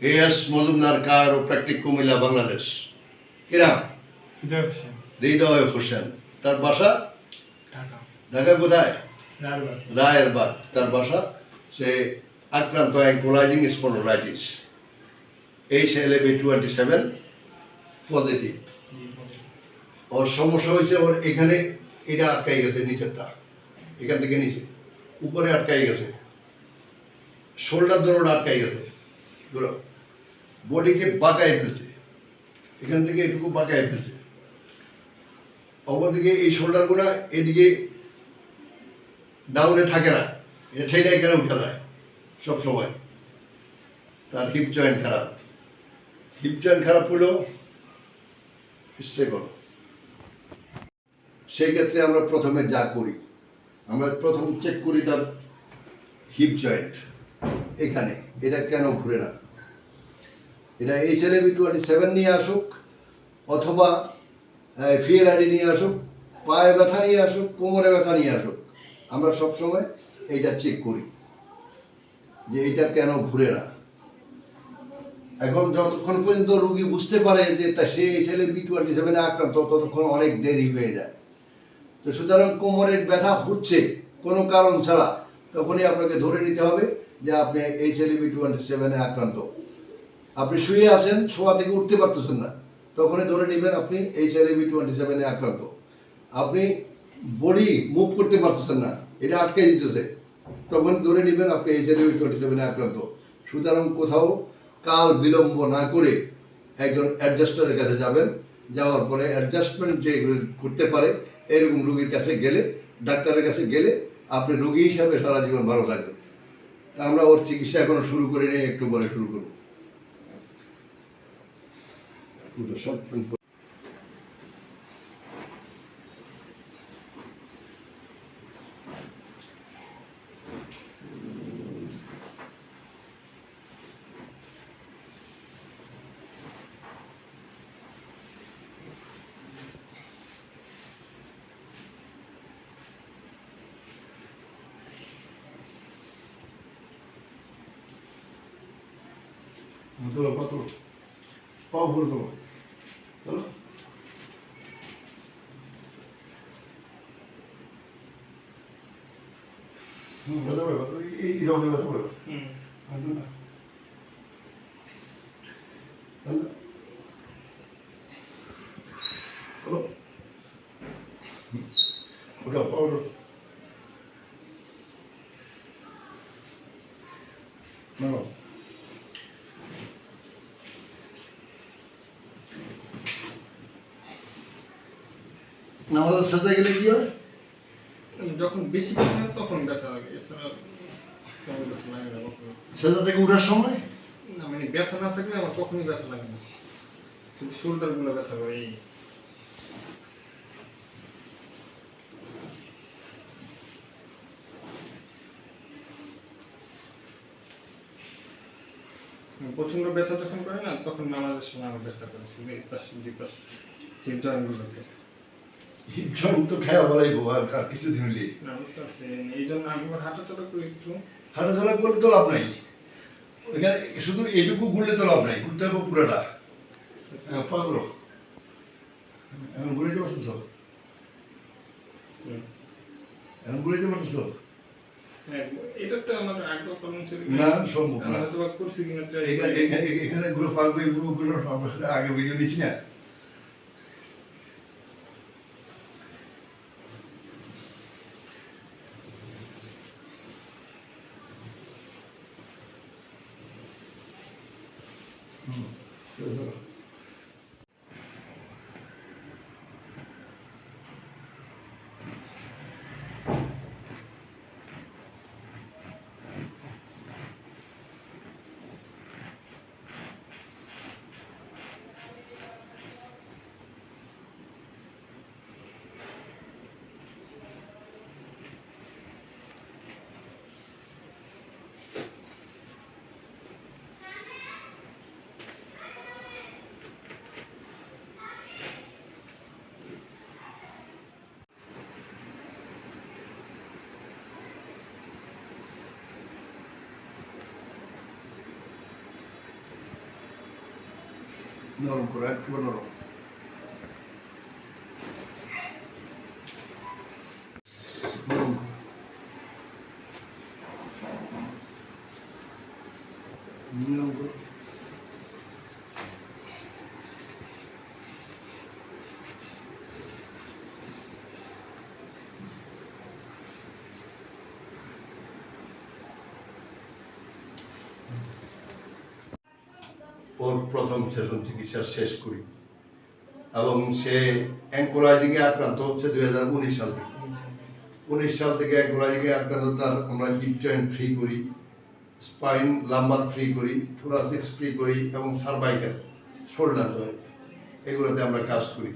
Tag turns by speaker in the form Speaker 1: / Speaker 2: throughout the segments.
Speaker 1: A S Majumdar chiropractic Comilla Bangladesh. কিরা?
Speaker 2: হৃদয় হোসেন।
Speaker 1: তার বাসা?
Speaker 2: ঢাকা।
Speaker 1: কোথায়? রায়ের বাগ তার বাসা? সে আক্রান্ত ankylosing spondylitis. H L A B twenty seven positive. ওর সমস্যা হয়েছে ওর এখানে এটা আটকাই গেছে নিচেরটা। এখান থেকে নিচে। উপরে আটকাই গেছে। শোল্ডার দৌড় আটকাই গেছে। পুরো বডিকে বাঁকায় ফেলছে। এখান থেকে এটুকু বাঁকায় ফেলছে। অপরদিকে এই শোল্ডারগুলো এদিকে ডাউনে থাকে না। এটা ঠেলে এখানে উঠে যায়? সব সময়। তার হিপ জয়েন্ট খারাপ। হিপ জয়েন্ট খারাপ হলেও স্টে করো সেই ক্ষেত্রে আমরা প্রথমে যা করি, আমরা প্রথম চেক করি তার হিপ জয়েন্ট এখানে। এটা কেন ঘুরে না? এটা H L B twenty seven নিয়ে আসুক, অথবা ফিএল আইডি নিয়ে আসুক, পায়ে ব্যথা নিয়ে আসুক, কোমরে ব্যথা নিয়ে আসুক, আমরা সবসময় এইটা চেক করি, যে এটা কেন ঘুরে না। এখন যতক্ষণ পর্যন্ত রুগী বুঝতে পারে যে তা সে এইচ এল বি টোয়েন্টি সেভেনে আক্রান্ত, ততক্ষণ অনেক দেরি হয়ে যায়। তো সুতরাং কোমরের ব্যথা হচ্ছে কোনো কারণ ছাড়া, তখনই আপনাকে ধরে নিতে হবে যে আপনি এইচ এল বি টোয়েন্টি সেভেনে আক্রান্ত। আপনি শুয়ে আছেন, শোয়া থেকে উঠতে পারতেছেন না। তখনই ধরে নেবেন আপনি এইচ এল বি টোয়েন্টি সেভেনে আক্রান্ত। আপনি বডি মুভ করতে পারতেছেন না, এটা আটকে দিতেছে। তখন ধরে নেবেন আপনি এইচ এল বি টোয়েন্টি সেভেনে আক্রান্ত। সুতরাং কোথাও কাল বিলম্ব না করে একজন অ্যাডজাস্টারের কাছে যাবেন। যাওয়ার পরে অ্যাডজাস্টমেন্ট যে করতে পারে, এরকম রুগীর কাছে গেলে, ডাক্তারের কাছে গেলে আপনি রুগী হিসাবে সারা জীবন ভালো থাকবেন। আমরা ওর চিকিৎসা এখনও শুরু করি নেই একটু পরে শুরু করব। সব তোলো কত? পাও ভুল তোলো তোলো ব্যথা পাবে। এই রকমের ব্যথা পাবে
Speaker 2: হুম
Speaker 1: ভালো না ভালো তোলো ওটা পাও না নামাজের সাথে গেলে কি হয়
Speaker 2: যখন বেশি ব্যথা হয় তখন ব্যথা লাগে এছাড়া
Speaker 1: থেকে উঠার সময়?
Speaker 2: না মানে ব্যথা না থাকলে আমার কখনই ব্যথা লাগে না। শুধু শোল্ডার ব্যথা করে এই। প্রচণ্ড ব্যথা যখন করে না তখন নামাজের সময় আমার ব্যথা করে শুধু এই পাশে দুই পাশে হিপ জয়েন্টগুলোতে।
Speaker 1: জন তো বলাই কিছু দিন
Speaker 2: এই জন্য আমি আবার হাঁটা চলা করি একটু।
Speaker 1: হাঁটাচলা করলে তো লাভ নাই। ওইখানে শুধু এইটুকু ঘুরলে তো লাভ নাই ঘুরতে হবে পুরোটা। হ্যাঁ, পাগলো। এখন পারতেছ। এখন ঘুরেতে পারতেছ? এখানে। এখানে এখানে ঘুরে পাগলো এই ঘুরে আমরা সেটা আগে ভিডিও নিচ্ছি না। Mm-hmm. নরম করো একটু নরম নরম করো। ওর প্রথম সেশন চিকিৎসা শেষ করি। এবং সে অ্যাঙ্কোলাইজিংয়ে আক্রান্ত হচ্ছে দুই হাজার উনিশ সাল থেকে। উনিশ সাল থেকে অ্যাঙ্কোলাইজিংয়ে আক্রান্ত তার আমরা হিপ জয়েন্ট ফ্রি করি স্পাইন লাম্বার ফ্রি করি থোরাসিক্স ফ্রি করি এবং সার্ভাইকাল শোল্ডার জয়েন্ট এগুলোতে আমরা কাজ করি।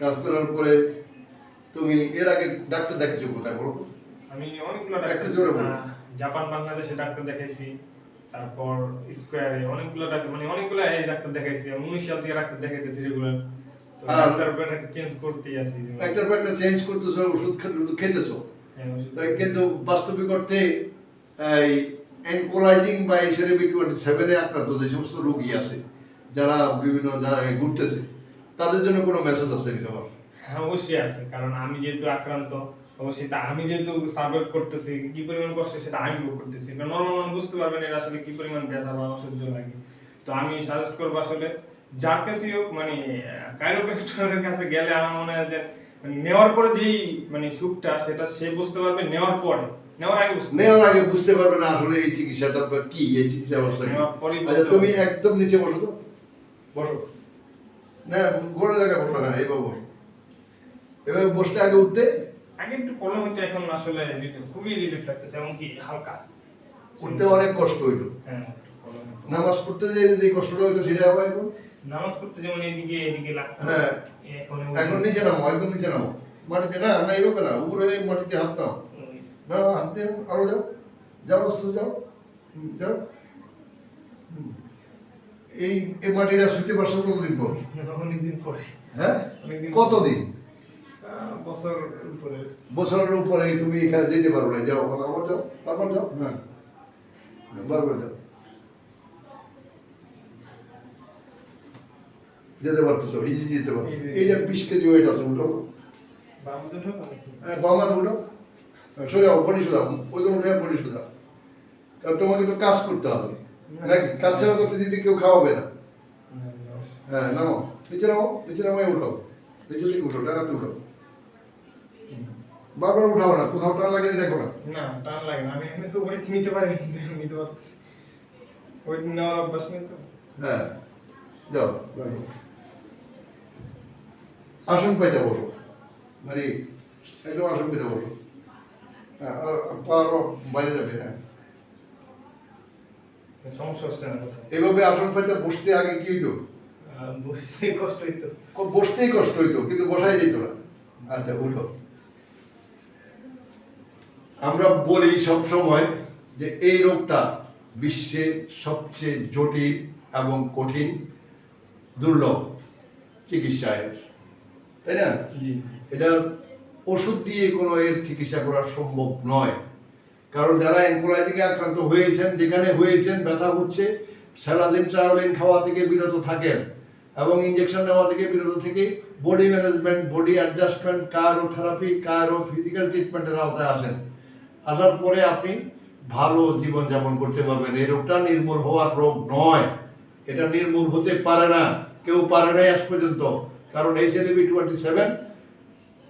Speaker 1: কাজ করার পরে তুমি এর আগে ডাক্তার দেখেছ কোথায় বলো
Speaker 2: আমি অনেকগুলো ডাক্তার
Speaker 1: জোরে বলো।
Speaker 2: জাপান বাংলাদেশে ডাক্তার দেখাইছি। তারপর স্কোয়ারে অনেকগুলো ডাক্তার মানে অনেকগুলো এই ডাক্তার দেখাইছি উনিশ সাল থেকে ডাক্তার দেখাইতেছি রেগুলার ডাক্তার একটা চেঞ্জ করতেই আছি।
Speaker 1: একটার পর একটা চেঞ্জ করতেছো ওষুধ খেতেছো?
Speaker 2: হ্যাঁ,
Speaker 1: কিন্তু বাস্তবিক অর্থে এই অ্যাঙ্কোলাইজিং বা এইচআইভি টোয়েন্টি সেভেনে আক্রান্ত যে সমস্ত রোগী আছে যারা বিভিন্ন জায়গায় ঘুরতেছে তাদের জন্য কোনো মেসেজ আছে কি তোমার
Speaker 2: হ্যাঁ অবশ্যই আছে কারণ আমি যেহেতু আক্রান্ত তা আমি যেহেতু সার্ভাইভ করতেছি কি পরিমাণ কষ্ট সেটা আমি ভোগ করতেছি। নর্মাল মানুষ বুঝতে পারবেন এটা আসলে কি পরিমাণ ব্যথা বা অসহ্য লাগে। তো আমি সাজেস্ট করব আসলে যার কাছেই হোক মানে কাইরোপ্যাক্টরের কাছে গেলে আমার মনে হয় যে মানে নেওয়ার পরে যেই মানে সুখটা সেটা সে বুঝতে পারবে নেওয়ার পরে। নেওয়ার আগে বুঝতে
Speaker 1: নেওয়ার আগে বুঝতে পারবে না আসলে এই চিকিৎসাটা কি এই চিকিৎসা ব্যবস্থা
Speaker 2: নেওয়ার পরেই
Speaker 1: আচ্ছা তুমি একদম নিচে বসো তো। বসো। না গোড়া জায়গায় বসো না এইভাবে বসো। এভাবে বসতে আগে উঠতে
Speaker 2: আগে একটু এখন আসলে খুবই রিলিফ লাগতেছে এমনকি হালকা।
Speaker 1: উঠতে অনেক কষ্ট হইতো।
Speaker 2: হ্যাঁ।
Speaker 1: নামাজ পড়তে যে যে কষ্টটা হইতো সেটা হবে এখন?
Speaker 2: নামাজ পড়তে যেমন এদিকে এদিকে লাগতো
Speaker 1: হ্যাঁ।
Speaker 2: এখন
Speaker 1: নিচে নামো একদম নিচে নামো। মাটিতে না না এইভাবে না উপরে মাটিতে হাত নাও না হাত দিয়ে আরও যাও যাও আস্তে যাও। যাও। এই এই মাটিটা শুইতে পারছ কতদিন পর?
Speaker 2: অনেকদিন পরে।
Speaker 1: হ্যাঁ? কতদিন? বছরের উপরে। তুমি এখানে যেতে পারো না। যাও আবার যাও। তারপর যাও? হ্যাঁ। বারবার যাও। যেতে পারতেছো ইজি যেতে পারছ এইটা বিশ কেজি ওয়েট আছে উঠো
Speaker 2: বাম
Speaker 1: হ্যাঁ হাতে উঠো। হ্যাঁ, সোজা বডি সোজা। ওইটা উঠে বডি সোজা। কারণ তোমাকে তো কাজ করতে হবে। নাকি? কাজ ছাড়া তো পৃথিবীতে কেউ খাওয়াবে না। হ্যাঁ নামো নিচে নামো নিচে নামো উঠো। নিচে উঠো টাকাতে উঠো। বারবার উঠাও না কোথাও টান লাগেনি দেখো না।
Speaker 2: না টান লাগে না আমি এমনি তো ওয়েট নিতে পারি নিতে পারতেছি। ওয়েট নেওয়ার অভ্যাস নেই তো।
Speaker 1: হ্যাঁ যাও রাখো। আসন পাইতে বসো। মানে একদম আসন পেতে বসো। হ্যাঁ আর পা আরও বাইরে যাবে হ্যাঁ।
Speaker 2: সমস্যা হচ্ছে না
Speaker 1: এভাবে আসন পাইতে বসতে আগে কি হইতো?
Speaker 2: আহ, বসতে কষ্ট হইতো।
Speaker 1: বসতেই কষ্ট হইতো কিন্তু বসাই যেত না। আচ্ছা উঠো। আমরা বলি সব সময় যে এই রোগটা বিশ্বের সবচেয়ে জটিল এবং কঠিন দুর্লভ চিকিৎসায়ের তাই না? এটা ওষুধ দিয়ে কোনো এর চিকিৎসা করা সম্ভব নয়। কারণ যারা অ্যাঙ্কোলাইটিকে আক্রান্ত হয়েছেন যেখানে হয়েছেন ব্যথা হচ্ছে সারাদিন ট্রাভেলিং খাওয়া থেকে বিরত থাকেন এবং ইঞ্জেকশন নেওয়া থেকে বিরত থেকে বডি ম্যানেজমেন্ট বডি অ্যাডজাস্টমেন্ট কারও থেরাপি কারও ফিজিক্যাল ট্রিটমেন্টের আওতায় আসেন। আসার পরে আপনি ভালো জীবনযাপন করতে পারবেন। এই রোগটা নির্মূল হওয়ার রোগ নয়। এটা নির্মূল হতে পারে না। কেউ পারে নাই আজ পর্যন্ত। কারণ এই সেলিবি টোয়েন্টি সেভেন,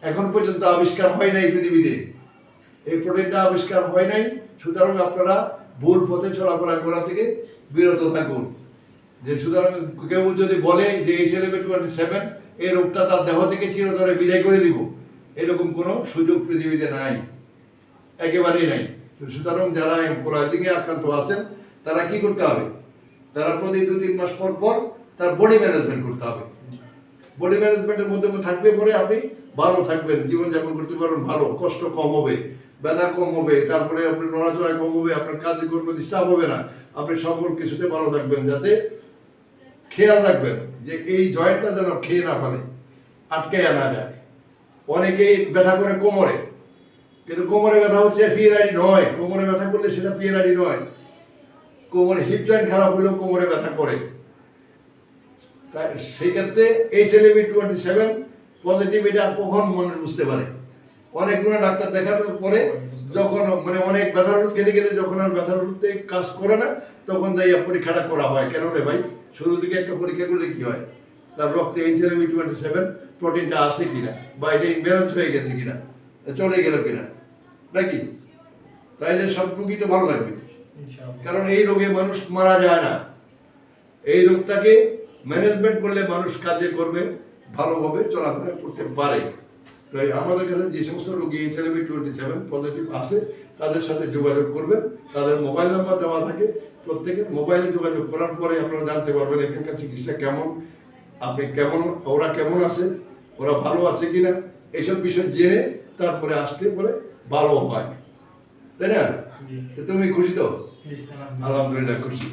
Speaker 1: এখন পর্যন্ত আবিষ্কার হয় নাই পৃথিবীতে। এই প্রোটিনটা আবিষ্কার হয় নাই। সুতরাং আপনারা ভুল পথে চলাফেরা করা থেকে বিরত থাকুন। যে সুতরাং কেউ যদি বলে যে এই সেলিবি টোয়েন্টি সেভেন, এই রোগটা তার দেহ থেকে চিরতরে বিদায় করে দিব। এরকম কোনো সুযোগ পৃথিবীতে নাই। একেবারেই নাই। সুতরাং যারা কোলাইজিংয়ে আক্রান্ত আছেন, তারা কি করতে হবে? তারা প্রতি দু তিন মাস পর পর তার বডি ম্যানেজমেন্ট করতে হবে। বডি ম্যানেজমেন্টের মধ্যে থাকবে পরে আপনি ভালো থাকবেন, জীবনযাপন করতে পারবেন, ভালো, কষ্ট কম হবে, ব্যথা কম হবে, তারপরে আপনার নড়াচড়া কম হবে, আপনার কাজে করবে ডিস্টার্ব হবে না, আপনি সকল কিছুতে ভালো থাকবেন, যাতে খেয়াল রাখবেন যে এই জয়েন্টটা যেন খেয়ে না ফেলে আটকে না যায়। অনেকেই ব্যথা করে কোমরে কিন্তু কোমরে ব্যথা হচ্ছে পিএলআইডি নয়। কোমরে ব্যথা করলে সেটা পিএলআইডি নয়। কোমরে হিপ জয়েন্ট খারাপ হলেও কোমরে ব্যথা করে। তাই সেই ক্ষেত্রে H L B twenty seven positive এটা কখন মানুষ বুঝতে পারে? অনেকগুলো ডাক্তার দেখার পরে যখন মানে অনেক ব্যথার ওষুধ খেতে খেতে যখন আর ব্যথার ওষুধে কাজ করে না, তখন তাই পরীক্ষাটা করা হয়। কেন রে ভাই? শুরু থেকে একটা পরীক্ষা করলে কি হয়? তার রক্তে H L B twenty seven প্রোটিনটা আছে কিনা? বা এটা ইমব্যালেন্স হয়ে গেছে কিনা? চলে গেল কিনা? নাকি? তাইলে সব রুগী তো ভালো লাগবে
Speaker 2: ইনশাআল্লাহ।
Speaker 1: কারণ এই রোগে মানুষ মারা যায় না। এই রোগটাকে ম্যানেজমেন্ট করলে মানুষ কাজে করবে ভালোভাবে চলাফেরা করতে পারে। তো এই আমাদের কাছে যে সমস্ত রোগী এইচএলভি টোয়েন্টি সেভেন পজিটিভ আছে তাদের সাথে যোগাযোগ করবেন। তাদের মোবাইল নাম্বার দেওয়া থাকে। প্রত্যেকের মোবাইলে যোগাযোগ করার পরে আপনারা জানতে পারবেন এখানকার চিকিৎসা কেমন আপনি কেমন ওরা কেমন আছে ওরা ভালো আছে কিনা এইসব বিষয় জেনে তারপরে আসতে পরে ভালো হয় তাই না? তুমি খুশি তো? আলহামদুলিল্লাহ খুশি।